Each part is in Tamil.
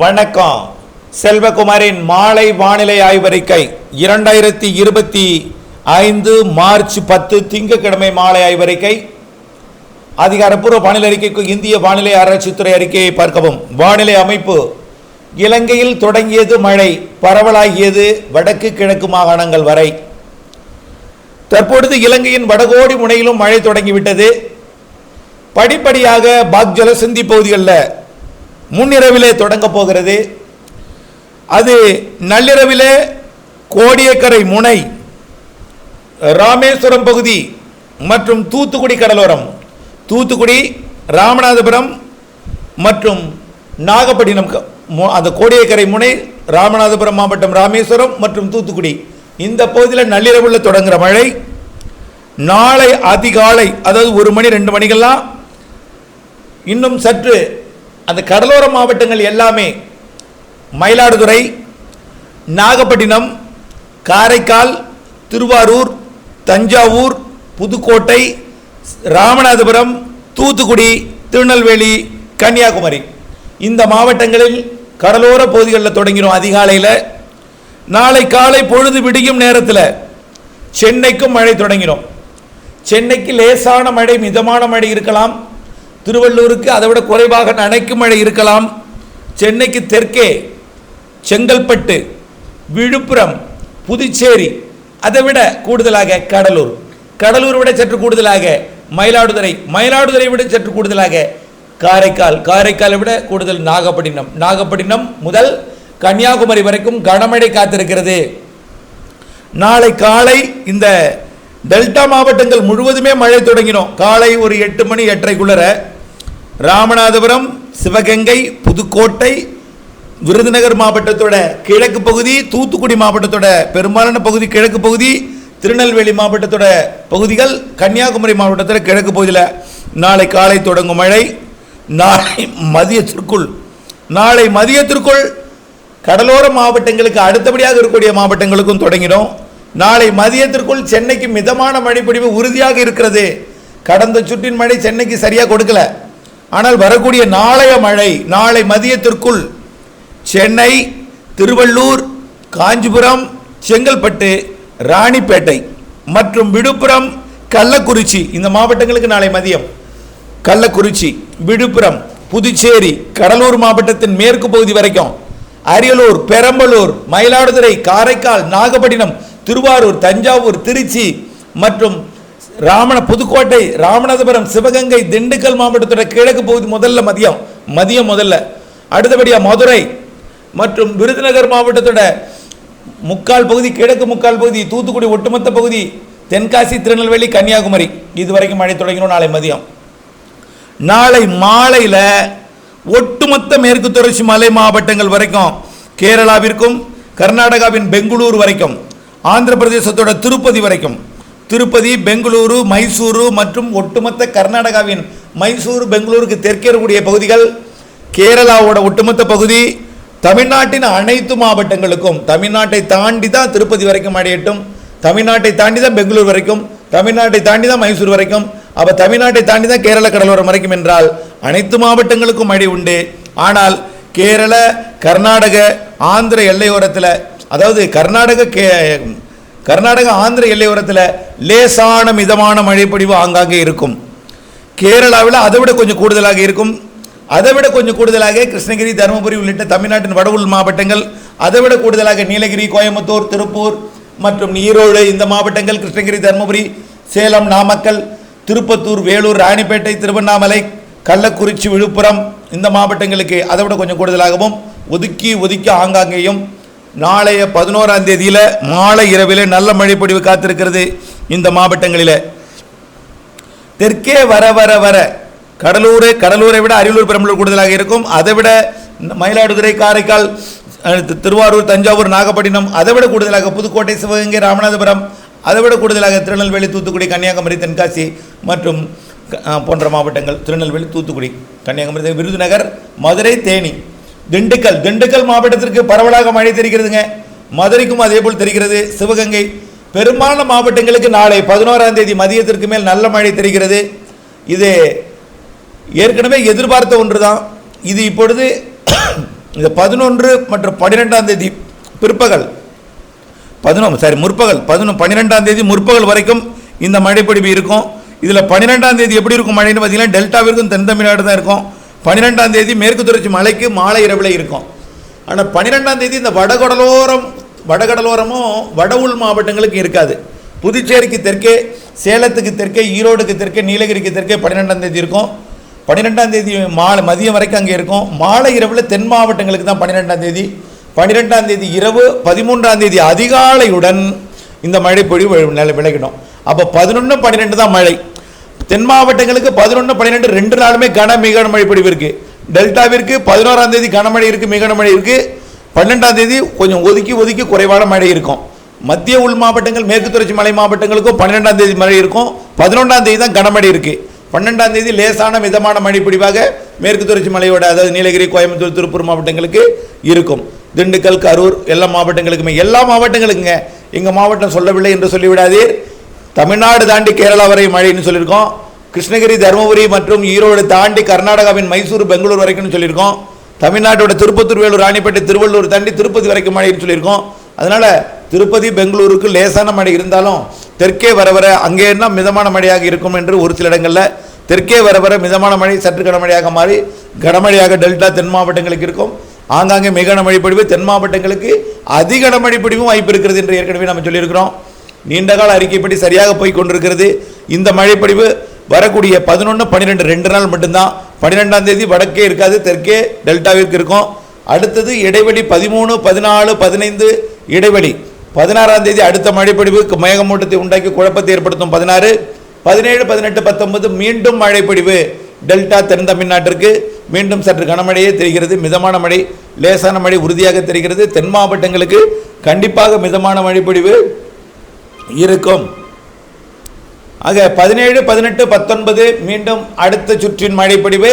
வணக்கம். செல்வகுமாரின் மாலை வானிலை ஆய்வறிக்கை இரண்டாயிரத்தி இருபத்தி ஐந்து மார்ச் பத்து திங்கட்கிழமை மாலை ஆய்வறிக்கை அதிகாரப்பூர்வ வானிலை அறிக்கைக்கு இந்திய வானிலை ஆராய்ச்சித்துறை அறிக்கையை பார்க்கவும். வானிலை அமைப்பு. இலங்கையில் தொடங்கியது மழை பரவலாகியது வடக்கு கிழக்கு மாகாணங்கள் வரை. தற்பொழுது இலங்கையின் வடகோடி முனையிலும் மழை தொடங்கிவிட்டது. படிப்படியாக பாக் ஜலசந்தி பகுதிகளில் முன்னிரவிலே தொடங்க போகிறது. அது நள்ளிரவிலே கோடியக்கரை முனை ராமேஸ்வரம் பகுதி மற்றும் தூத்துக்குடி கடலோரம் தூத்துக்குடி ராமநாதபுரம் மற்றும் நாகப்பட்டினம் க- அந்த கோடியக்கரை முனை ராமநாதபுரம் மாவட்டம் ராமேஸ்வரம் மற்றும் தூத்துக்குடி. இந்த பகுதியில் நள்ளிரவில் தொடங்குற மழை நாளை அதிகாலை அதாவது ஒரு மணி ரெண்டு மணிக்கெல்லாம் இன்னும் சற்று அந்த கடலோர மாவட்டங்கள் எல்லாமே மயிலாடுதுறை நாகப்பட்டினம் காரைக்கால் திருவாரூர் தஞ்சாவூர் புதுக்கோட்டை ராமநாதபுரம் தூத்துக்குடி திருநெல்வேலி கன்னியாகுமரி. இந்த மாவட்டங்களில் கடலோர பகுதிகளில் தொடங்கினோம் அதிகாலையில். நாளை காலை பொழுது விடியும் நேரத்தில் சென்னைக்கும் மழை தொடங்கினோம். சென்னைக்கு லேசான மழை மிதமான மழை இருக்கலாம். திருவள்ளூருக்கு அதை விட குறைவாக நனைக்கும் மழை இருக்கலாம். சென்னைக்கு தெற்கே செங்கல்பட்டு விழுப்புரம் புதுச்சேரி அதை விட கூடுதலாக கடலூர். கடலூர் விட சற்று கூடுதலாக மயிலாடுதுறை மயிலாடுதுறை விட சற்று கூடுதலாக காரைக்கால். காரைக்காலை விட கூடுதல் நாகப்பட்டினம். நாகப்பட்டினம் முதல் கன்னியாகுமரி வரைக்கும் கனமழை காத்திருக்கிறது. நாளை காலை இந்த டெல்டா மாவட்டங்கள் முழுவதுமே மழை தொடங்கினோம். காலை ஒரு எட்டு மணி எட்டரைக்குள்ளர ராமநாதபுரம் சிவகங்கை புதுக்கோட்டை விருதுநகர் மாவட்டத்தோட கிழக்கு பகுதி தூத்துக்குடி மாவட்டத்தோட பெரும்பாலான பகுதி கிழக்கு பகுதி திருநெல்வேலி மாவட்டத்தோட பகுதிகள் கன்னியாகுமரி மாவட்டத்தோட கிழக்கு பகுதியில் நாளை காலை தொடங்கும் மழை. நாளை மதியத்திற்குள் நாளை மதியத்திற்குள் கடலோர மாவட்டங்களுக்கு அடுத்தபடியாக இருக்கக்கூடிய மாவட்டங்களுக்கும் தொடங்கிடும் நாளை மதியத்திற்குள் சென்னைக்கு மிதமான மழைப்பிடிவு உறுதியாக இருக்கிறது. கடந்த சுற்றின் மழை சென்னைக்கு சரியாக கொடுக்கல. ஆனால் வரக்கூடிய நாளைய மழை நாளை மதியத்திற்குள் சென்னை திருவள்ளூர் காஞ்சிபுரம் செங்கல்பட்டு ராணிப்பேட்டை மற்றும் விழுப்புரம் கள்ளக்குறிச்சி இந்த மாவட்டங்களுக்கு நாளை மதியம். கள்ளக்குறிச்சி விழுப்புரம் புதுச்சேரி கடலூர் மாவட்டத்தின் மேற்கு பகுதி வரைக்கும் அரியலூர் பெரம்பலூர் மயிலாடுதுறை காரைக்கால் நாகப்பட்டினம் திருவாரூர் தஞ்சாவூர் திருச்சி மற்றும் ராமண புதுக்கோட்டை ராமநாதபுரம் சிவகங்கை திண்டுக்கல் மாவட்டத்தோட கிழக்கு பகுதி முதல்ல மதியம். மதியம் முதல்ல. அடுத்தபடியாக மதுரை மற்றும் விருதுநகர் மாவட்டத்தோட முக்கால் பகுதி கிழக்கு முக்கால் பகுதி தூத்துக்குடி ஒட்டுமொத்த பகுதி தென்காசி திருநெல்வேலி கன்னியாகுமரி. இது வரைக்கும் மழை தொடங்கினோம். நாளை மதியம். நாளை மாலையில் ஒட்டுமொத்த மேற்கு தொடர்ச்சி மலை மாவட்டங்கள் வரைக்கும் கேரளாவிற்கும் கர்நாடகாவின் பெங்களூர் வரைக்கும் ஆந்திர பிரதேசத்தோட திருப்பதி வரைக்கும். திருப்பதி பெங்களூரு மைசூரு மற்றும் ஒட்டுமொத்த கர்நாடகாவின் மைசூரு பெங்களூருக்கு தெற்கே இருக்கக்கூடிய பகுதிகள் கேரளாவோட ஒட்டுமொத்த பகுதி தமிழ்நாட்டின் அனைத்து மாவட்டங்களுக்கும் தமிழ்நாட்டை தாண்டி தான் திருப்பதி வரைக்கும் அடையட்டும். தமிழ்நாட்டை தாண்டி தான் பெங்களூர் வரைக்கும் தமிழ்நாட்டை தாண்டி தான் மைசூர் வரைக்கும் அப்போ தமிழ்நாட்டை தாண்டி தான் கேரள கடலோரம் வரைக்கும் என்றால் அனைத்து மாவட்டங்களுக்கும் மழை உண்டு. ஆனால் கேரள கர்நாடக ஆந்திர எல்லையோரத்தில் அதாவது கர்நாடக கே கர்நாடக ஆந்திர எல்லையோரத்தில் லேசான மிதமான மழைப்பொழிவு ஆங்காங்கே இருக்கும். கேரளாவில் அதை விட கொஞ்சம் கூடுதலாக இருக்கும். அதை விட கொஞ்சம் கூடுதலாக கிருஷ்ணகிரி தருமபுரி உள்ளிட்ட தமிழ்நாட்டின் வட மாவட்டங்கள் அதை விட கூடுதலாக நீலகிரி கோயம்புத்தூர் திருப்பூர் மற்றும் ஈரோடு இந்த மாவட்டங்கள் கிருஷ்ணகிரி தருமபுரி சேலம் நாமக்கல் திருப்பத்தூர் வேலூர் ராணிப்பேட்டை திருவண்ணாமலை கள்ளக்குறிச்சி விழுப்புரம் இந்த மாவட்டங்களுக்கு அதை விட கொஞ்சம் கூடுதலாகவும் ஒதுக்கி ஒதுக்கி ஆங்காங்கேயும் நாளைய பதினோராம் தேதியில் மாலை இரவிலே நல்ல மழைப்பொழிவு காத்திருக்கிறது இந்த மாவட்டங்களில். தெற்கே வர வர வர. கடலூர் கடலூரை விட அரியலூர் பெரம்பலூர் கூடுதலாக இருக்கும். அதை விட மயிலாடுதுறை காரைக்கால் திருவாரூர் தஞ்சாவூர் நாகப்பட்டினம் அதை விட கூடுதலாக புதுக்கோட்டை சிவகங்கை ராமநாதபுரம் அதை விட கூடுதலாக திருநெல்வேலி தூத்துக்குடி கன்னியாகுமரி தென்காசி மற்றும் போன்ற மாவட்டங்கள். திருநெல்வேலி தூத்துக்குடி கன்னியாகுமரி விருதுநகர் மதுரை தேனி. திண்டுக்கல் திண்டுக்கல் மாவட்டத்திற்கு பரவலாக மழை தெரிகிறதுங்க. மதுரைக்கும் அதே போல் தெரிகிறது. சிவகங்கை பெரும்பாலான மாவட்டங்களுக்கு நாளை பதினோராம் தேதி மதியத்திற்கு மேல் நல்ல மழை தெரிகிறது. இது ஏற்கனவே எதிர்பார்த்த ஒன்று தான் இது இப்பொழுது இந்த பதினொன்று மற்றும் பன்னிரெண்டாம் தேதி பிற்பகல் பதினொன்று சாரி முற்பகல் பதினொன்று பன்னிரெண்டாம் தேதி முற்பகல் வரைக்கும் இந்த மழைப்பொழிவு இருக்கும். இதில் பன்னிரெண்டாம் தேதி எப்படி இருக்கும் மழைன்னு பார்த்தீங்கன்னா டெல்டாவிற்கும் தென் தமிழ்நாடு தான் இருக்கும். பன்னிரெண்டாம் தேதி மேற்கு தொடர்ச்சி மலைக்கு மாலை இரவில் இருக்கும். ஆனால் பன்னிரெண்டாம் தேதி இந்த வடகடலோரம் வடகடலோரமும் வட உள் மாவட்டங்களுக்கு இருக்காது. புதுச்சேரிக்கு தெற்கே சேலத்துக்கு தெற்கே ஈரோடுக்கு தெற்கே நீலகிரிக்கு தெற்கே பன்னிரெண்டாம் தேதி இருக்கும். பன்னிரெண்டாம் தேதி மாலை மதியம் வரைக்கும் அங்கே இருக்கும். மாலை இரவில் தென் மாவட்டங்களுக்கு தான் பன்னிரெண்டாம் தேதி. பன்னிரெண்டாம் தேதி இரவு பதிமூன்றாம் தேதி அதிகாலையுடன் இந்த மழை பொழிவு வி- அப்போ பதினொன்று பன்னிரெண்டு தான் மழை. தென் மாவட்டங்களுக்கு பதினொன்று பன்னிரெண்டு ரெண்டு நாளுமே கன மிக மழை பொழிவு இருக்குது டெல்டாவிற்கு பதினோராம் தேதி கனமழை இருக்குது மிக மழை இருக்குது பன்னெண்டாம் தேதி கொஞ்சம் ஒதுக்கி ஒதுக்கி குறைவான மழை இருக்கும். மத்திய உள் மாவட்டங்கள் மேற்கு தொடர்ச்சி மலை மாவட்டங்களுக்கும் பன்னிரெண்டாம் தேதி மழை இருக்கும். பதினொன்றாம் தேதி தான் கனமழை இருக்குது பன்னெண்டாம் தேதி லேசான மிதமான மழை பிடிவாக மேற்கு தொடர்ச்சி மலையோட அதாவது நீலகிரி கோயம்புத்தூர் திருப்பூர் மாவட்டங்களுக்கு இருக்கும். திண்டுக்கல் கரூர் எல்லா மாவட்டங்களுக்குமே எல்லா மாவட்டங்களுக்குங்க. எங்கள் மாவட்டம் சொல்லவில்லை என்று சொல்லிவிடாதீர். தமிழ்நாடு தாண்டி கேரளா வரை மழைன்னு சொல்லியிருக்கோம். கிருஷ்ணகிரி தருமபுரி மற்றும் ஈரோடு தாண்டி கர்நாடகாவின் மைசூர் பெங்களூர் வரைக்கும்னு சொல்லியிருக்கோம். தமிழ்நாட்டோட திருப்பத்தூர் வேலூர் ராணிப்பேட்டை திருவள்ளூர் தாண்டி திருப்பதி வரைக்கும் மழைன்னு சொல்லியிருக்கோம். அதனால் திருப்பதி பெங்களூருக்கு லேசான மழை இருந்தாலும் தெற்கே வர வர அங்கேன்னா மிதமான மழையாக இருக்கும் என்று ஒரு சில இடங்களில் தெற்கே வர வர மிதமான மழை சற்று கனமழையாக மாறி கனமழையாக டெல்டா தென் மாவட்டங்களுக்கு இருக்கும். ஆங்காங்கே மிக கனமழை பொழிவு தென் மாவட்டங்களுக்கு அதிக கனமழை பொழிவும் வாய்ப்பு இருக்கிறது என்று ஏற்கனவே நம்ம சொல்லியிருக்கிறோம். நீண்டகால அறிக்கைப்படி சரியாக போய் கொண்டிருக்கிறது. இந்த மழைப்பொழிவு வரக்கூடிய பதினொன்று பன்னிரெண்டு ரெண்டு நாள் மட்டும்தான். பன்னிரெண்டாம் தேதி வடக்கே இருக்காது தெற்கே டெல்டாவிற்கு இருக்கும். அடுத்தது இடைவெளி பதிமூணு பதினாலு பதினைந்து இடைவெளி. பதினாறாம் தேதி அடுத்த மழைப்பொழிவுக்கு மேகமூட்டத்தை உண்டாக்கி குழப்பத்தை ஏற்படுத்தும் பதினாறு. பதினேழு பதினெட்டு பத்தொன்பது மீண்டும் மழைப்பொழிவு. டெல்டா தென் தமிழ்நாட்டிற்கு மீண்டும் சற்று கனமழையே தெரிகிறது. மிதமான மழை லேசான மழை உறுதியாக தெரிகிறது. தென் மாவட்டங்களுக்கு கண்டிப்பாக மிதமான மழைப்பொழிவு. இருக்கும். ஆக பதினேழு பதினெட்டு பத்தொன்பது மீண்டும் அடுத்த சுற்றின் மழைப்பொழிவு.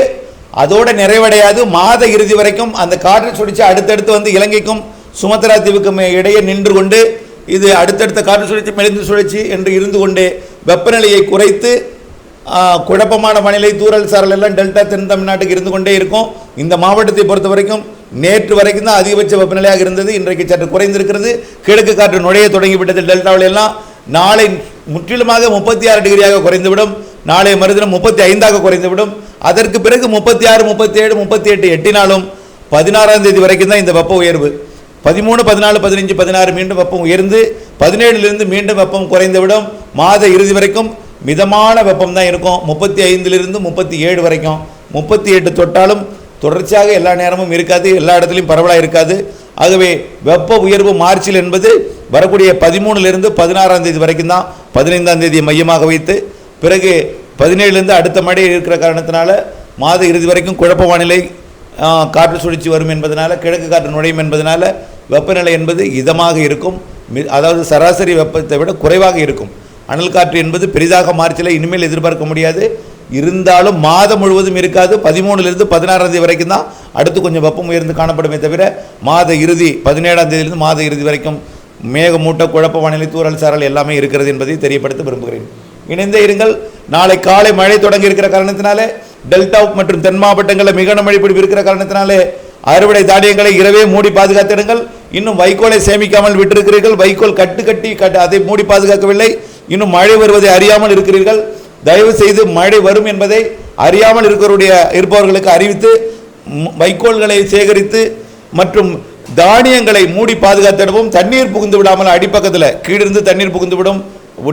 அதோட நிறைவடையாது. மாத இறுதி வரைக்கும் அந்த காற்று சுழற்சி அடுத்தடுத்து வந்து இலங்கைக்கும் சுமத்ரா தீவுக்கும் இடையே நின்று கொண்டு இது அடுத்தடுத்த காற்று சுழற்சி மெலிந்து சுழற்சி என்று இருந்து கொண்டு வெப்பநிலையை குறைத்து குழப்பமான வானிலை தூரல் சாரல் எல்லாம் டெல்டா தென் தமிழ்நாட்டுக்கு இருந்து கொண்டே இருக்கும். இந்த மாவட்டத்தை பொறுத்த வரைக்கும் நேற்று வரைக்கும் தான் அதிகபட்ச வெப்பநிலையாக இருந்தது. இன்றைக்கு சற்று குறைந்திருக்கிறது. கிழக்கு காற்று நுழைய தொடங்கிவிட்டது டெல்டாவில் எல்லாம் நாளை முற்றிலுமாக முப்பத்தி ஆறு டிகிரியாக குறைந்துவிடும். நாளை மறுதினம் முப்பத்தி ஐந்தாக குறைந்துவிடும். அதற்கு பிறகு முப்பத்தி ஆறு முப்பத்தி ஏழு முப்பத்தி எட்டு எட்டினாலும் பதினாறாம் தேதி வரைக்கும் தான் இந்த வெப்ப உயர்வு. பதிமூணு பதினாலு பதினஞ்சு பதினாறு மீண்டும் வெப்பம் உயர்ந்து பதினேழுலேருந்து மீண்டும் வெப்பம் குறைந்துவிடும். மாத இறுதி வரைக்கும் மிதமான வெப்பம் தான் இருக்கும். முப்பத்தி ஐந்திலிருந்து முப்பத்தி ஏழு வரைக்கும். முப்பத்தி எட்டு தொட்டாலும் தொடர்ச்சியாக எல்லா நேரமும் இருக்காது. எல்லா இடத்துலையும் பரவலாக இருக்காது. ஆகவே வெப்ப உயர்வு மார்ச்சில் என்பது வரக்கூடிய பதிமூணுலேருந்து பதினாறாம் தேதி வரைக்கும் தான் பதினைந்தாம் தேதியை மையமாக வைத்து பிறகு பதினேழுலேருந்து அடுத்த மழை இருக்கிற காரணத்தினால மாத இறுதி வரைக்கும் குழப்ப வானிலை காற்று சுழற்சி வரும் என்பதனால் கிழக்கு காற்று நுழையும் என்பதனால் வெப்பநிலை என்பது இதமாக இருக்கும். மி- அதாவது சராசரி வெப்பத்தை விட குறைவாக இருக்கும். அனல் காற்று என்பது பெரிதாக மார்ச்சில் இனிமேல் எதிர்பார்க்க முடியாது. இருந்தாலும் மாதம் முழுவதும் இருக்காது. பதிமூணுலேருந்து பதினாறாம் தேதி வரைக்கும் தான் அடுத்து கொஞ்சம் வெப்பம் உயர்ந்து காணப்படுமே தவிர மாத இறுதி பதினேழாம் தேதியிலிருந்து மாத இறுதி வரைக்கும் மேகமூட்ட குழப்ப வானிலை தூறல் சாரல் எல்லாமே இருக்கிறது என்பதை தெரியப்படுத்த விரும்புகிறேன். இணைந்தே இருங்கள். நாளை காலை மழை தொடங்கி இருக்கிற காரணத்தினாலே டெல்டா மற்றும் தென் மாவட்டங்களில் மிகன மழை பிடிப்பு இருக்கிற காரணத்தினாலே அறுவடை தானியங்களை இரவே மூடி பாதுகாத்திடுங்கள். இன்னும் வைக்கோலை சேமிக்காமல் விட்டிருக்கிறீர்கள். வைக்கோல் கட்டு கட்டி கட்டு அதை மூடி பாதுகாக்கவில்லை. இன்னும் மழை வருவதை அறியாமல் இருக்கிறீர்கள். தயவு செய்து மழை வரும் என்பதை அறியாமல் இருக்கிறவருடைய இருப்பவர்களுக்கு அறிவித்து வைக்கோல்களை சேகரித்து மற்றும் தானியங்களை மூடி பாதுகாத்திடவும் தண்ணீர் புகுந்து விடாமல் அடிப்பக்கத்தில் கீழிருந்து தண்ணீர் புகுந்து விடும்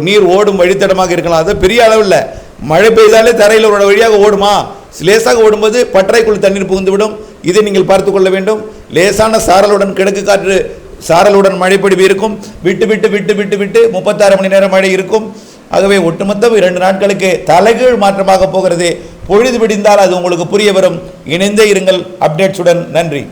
நீர் ஓடும் வழித்தடமாக இருக்கலாம். அது பெரிய அளவில் மழை பெய்தாலே தரையில் ஒரு வழியாக ஓடுமா? லேசாக ஓடும்போது பற்றைக்குள் தண்ணீர் புகுந்துவிடும் இதை நீங்கள் பார்த்து கொள்ள வேண்டும். லேசான சாரலுடன் கிழக்கு காற்று சாரலுடன் மழைப்பொழிவு இருக்கும். விட்டு விட்டு விட்டு விட்டு விட்டு முப்பத்தாறு மணி நேரம் மழை இருக்கும். ஆகவே ஒட்டுமொத்தம் இரண்டு நாட்களுக்கு தலைகீழ் மாற்றமாக போகிறது. பொழுது விடிந்தால் அது உங்களுக்கு புரிய வரும். இணைந்தே இருங்கள். அப்டேட்ஸுடன் நன்றி.